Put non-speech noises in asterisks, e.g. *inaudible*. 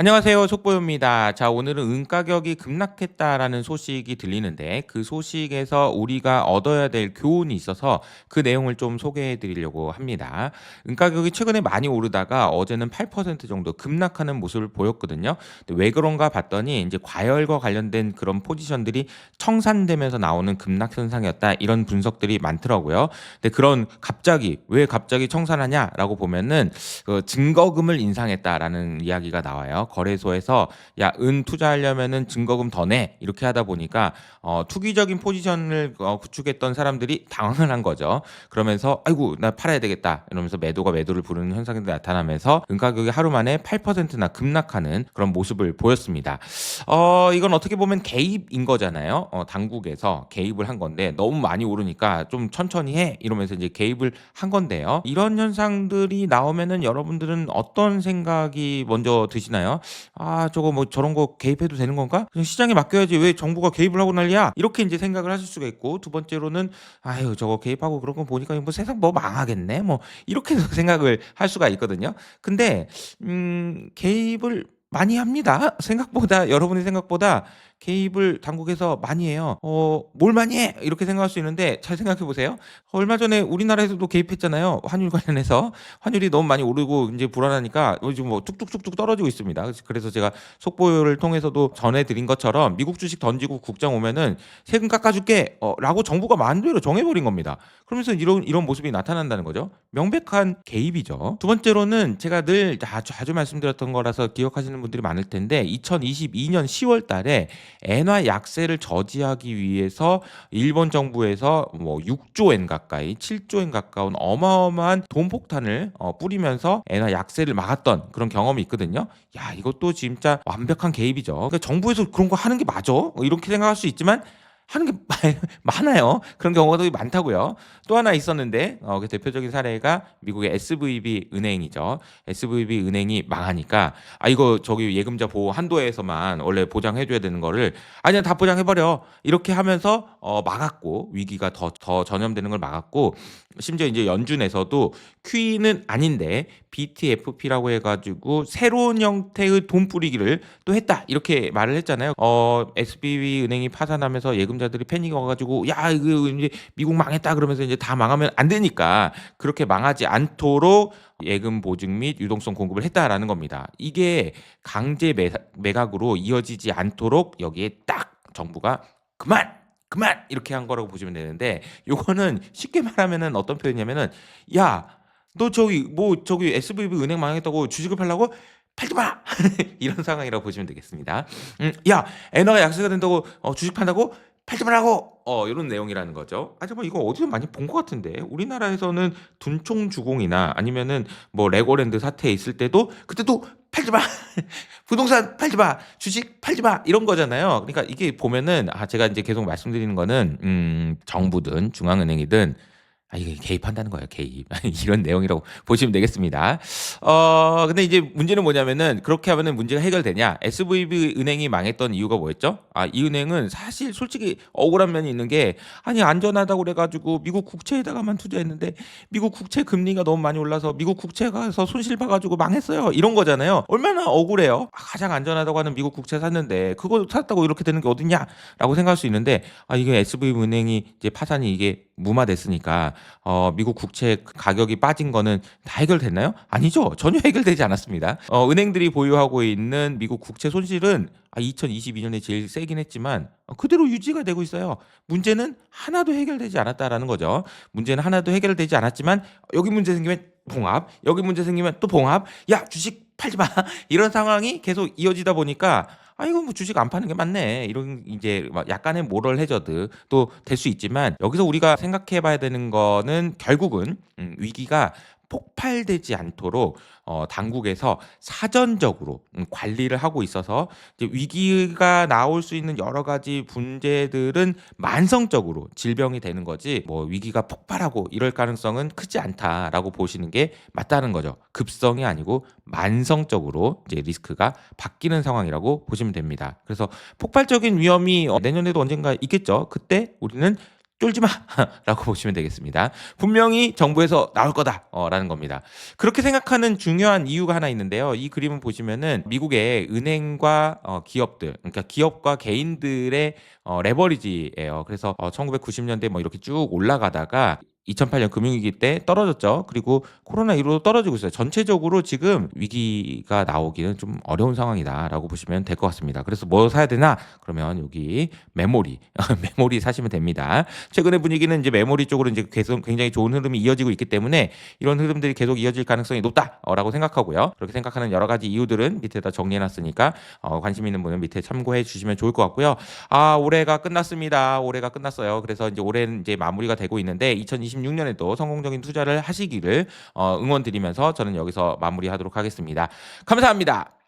안녕하세요. 속보입니다. 자, 오늘은 은 가격이 급락했다라는 소식이 들리는데 그 소식에서 우리가 얻어야 될 교훈이 있어서 그 내용을 좀 소개해 드리려고 합니다. 은 가격이 최근에 많이 오르다가 어제는 8% 정도 급락하는 모습을 보였거든요. 근데 왜 그런가 봤더니 이제 과열과 관련된 그런 포지션들이 청산되면서 나오는 급락 현상이었다. 이런 분석들이 많더라고요. 근데 그런 갑자기 왜 갑자기 청산하냐라고 보면은 그 증거금을 인상했다라는 이야기가 나와요. 거래소에서 야 은 투자하려면은 증거금 더 내 이렇게 하다 보니까 어, 투기적인 포지션을 어, 구축했던 사람들이 당황을 한 거죠. 그러면서 아이고 나 팔아야 되겠다 이러면서 매도가 매도를 부르는 현상이 나타나면서 은 가격이 하루 만에 8%나 급락하는 그런 모습을 보였습니다. 어, 이건 어떻게 보면 개입인 거잖아요. 어, 당국에서 개입을 한 건데 너무 많이 오르니까 좀 천천히 해 이러면서 이제 개입을 한 건데요. 이런 현상들이 나오면은 여러분들은 어떤 생각이 먼저 드시나요? 아 저거 뭐 저런 거 개입해도 되는 건가? 그냥 시장에 맡겨야지 왜 정부가 개입을 하고 난리야? 이렇게 이제 생각을 하실 수가 있고 두 번째로는 아유 저거 개입하고 그런 거 보니까 뭐 세상 뭐 망하겠네 뭐 이렇게 *laughs* 생각을 할 수가 있거든요. 근데 음 개입을 많이 합니다. 생각보다 여러분의 생각보다 개입을 당국에서 많이 해요. 어, 뭘 많이 해? 이렇게 생각할 수 있는데 잘 생각해 보세요. 얼마 전에 우리나라에서도 개입했잖아요. 환율 관련해서 환율이 너무 많이 오르고 이제 불안하니까 요즘 뭐 뚝뚝뚝뚝 떨어지고 있습니다. 그래서 제가 속보를 통해서도 전해 드린 것처럼 미국 주식 던지고 국장 오면은 세금 깎아줄게 어, 라고 정부가 마음대로 정해버린 겁니다. 그러면서 이런 이런 모습이 나타난다는 거죠. 명백한 개입이죠. 두 번째로는 제가 늘 자주, 자주 말씀드렸던 거라서 기억하시는 분들이 많을 텐데 2022년 10월 달에 엔화 약세를 저지하기 위해서 일본 정부에서 뭐 6조 엔 가까이 7조 엔 가까운 어마어마한 돈 폭탄을 어, 뿌리면서 엔화 약세를 막았던 그런 경험이 있거든요. 야 이것도 진짜 완벽한 개입이죠. 그러니까 정부에서 그런 거 하는 게 맞아? 이렇게 생각할 수 있지만 하는 게 *laughs* 많아요. 그런 경우가 많다고요. 또 하나 있었는데 어, 그 대표적인 사례가 미국의 SVB 은행이죠. SVB 은행이 망하니까 아 이거 저기 예금자 보호 한도에서만 원래 보장해줘야 되는 거를 아니야 다 보장해버려 이렇게 하면서 어, 막았고 위기가 더 더 전염되는 걸 막았고 심지어 이제 연준에서도 QE는 아닌데 BTFP라고 해가지고 새로운 형태의 돈 뿌리기를 또 했다 이렇게 말을 했잖아요. 어 SBB 은행이 파산하면서 예금 자들이 패닉이 와가지고 야 이거 이제 미국 망했다 그러면서 이제 다 망하면 안 되니까 그렇게 망하지 않도록 예금 보증 및 유동성 공급을 했다라는 겁니다. 이게 강제 매각으로 이어지지 않도록 여기에 딱 정부가 그만! 그만! 이렇게 한 거라고 보시면 되는데 요거는 쉽게 말하면은 어떤 표현이냐면은 야 너 저기 뭐 저기 SVB 은행 망했다고 주식을 팔라고? 팔지 마! *laughs* 이런 상황이라고 보시면 되겠습니다. 음, 야 엔화가 약세가 된다고 어, 주식 판다고 말라고. 어 이런 내용이라는 거죠. 아 잠깐 이거 어디서 많이 본 것 같은데? 우리나라에서는 둔총 주공이나 아니면은 뭐 레고랜드 사태 있을 때도 그때도 팔지 마. *laughs* 부동산 팔지 마. 주식 팔지 마. 이런 거잖아요. 그러니까 이게 보면은 아 제가 이제 계속 말씀드리는 거는 음 정부든 중앙은행이든 아 이게 개입한다는 거예요, 개입. *laughs* 이런 내용이라고 보시면 되겠습니다. 어 근데 이제 문제는 뭐냐면은 그렇게 하면은 문제가 해결되냐? SVB 은행이 망했던 이유가 뭐였죠? 아 이 은행은 사실 솔직히 억울한 면이 있는 게 아니 안전하다고 그래 가지고 미국 국채에다가만 투자했는데 미국 국채 금리가 너무 많이 올라서 미국 국채가서 손실 봐 가지고 망했어요. 이런 거잖아요. 얼마나 억울해요. 아, 가장 안전하다고 하는 미국 국채 샀는데 그거 샀다고 이렇게 되는 게 어딨냐라고 생각할 수 있는데 아 이게 SVB 은행이 이제 파산이 이게 무마됐으니까 어, 미국 국채 가격이 빠진 거는 다 해결됐나요? 아니죠. 전혀 해결되지 않았습니다. 어, 은행들이 보유하고 있는 미국 국채 손실은 아, 2022년에 제일 세긴 했지만 어, 그대로 유지가 되고 있어요. 문제는 하나도 해결되지 않았다라는 거죠. 문제는 하나도 해결되지 않았지만 여기 문제 생기면 봉합, 여기 문제 생기면 또 봉합. 야 주식 팔지 마 *laughs* 이런 상황이 계속 이어지다 보니까 아 이거 뭐 주식 안 파는 게 맞네. 이런 이제 막 약간의 모럴 해저드 또 될 수 있지만 여기서 우리가 생각해봐야 되는 거는 결국은 음, 위기가 폭발되지 않도록 어, 당국에서 사전적으로 음, 관리를 하고 있어서 이제 위기가 나올 수 있는 여러 가지 문제들은 만성적으로 질병이 되는 거지 뭐 위기가 폭발하고 이럴 가능성은 크지 않다라고 보시는 게 맞다는 거죠. 급성이 아니고 만성적으로 이제 리스크가 바뀌는 상황이라고 보시면 됩니다. 그래서 폭발적인 위험이 어, 내년에도 언젠가 있겠죠. 그때 우리는 쫄지 마 라고 *laughs* 보시면 되겠습니다. 분명히 정부에서 나올 거다 라는 겁니다. 그렇게 생각하는 중요한 이유가 하나 있는데요. 이 그림을 보시면은 미국의 은행과 어, 기업들, 그러니까 기업과 개인들의 어, 레버리지예요. 그래서 어, 1990년대 뭐 이렇게 쭉 올라가다가 2008년 금융위기 때 떨어졌죠. 그리고 코로나19로 떨어지고 있어요. 전체적으로 지금 위기가 나오기는 좀 어려운 상황이다라고 보시면 될 것 같습니다. 그래서 뭐 사야 되나? 그러면 여기 메모리, *laughs* 메모리 사시면 됩니다. 최근의 분위기는 이제 메모리 쪽으로 이제 계속 굉장히 좋은 흐름이 이어지고 있기 때문에 이런 흐름들이 계속 이어질 가능성이 높다라고 생각하고요. 그렇게 생각하는 여러 가지 이유들은 밑에다 정리해놨으니까 어, 관심 있는 분은 밑에 참고해 주시면 좋을 것 같고요. 아 올해가 끝났습니다. 올해가 끝났어요. 그래서 이제 올해는 이제 마무리가 되고 있는데 2026년에도 성공적인 투자를 하시기를 어, 응원드리면서 저는 여기서 마무리하도록 하겠습니다. 감사합니다.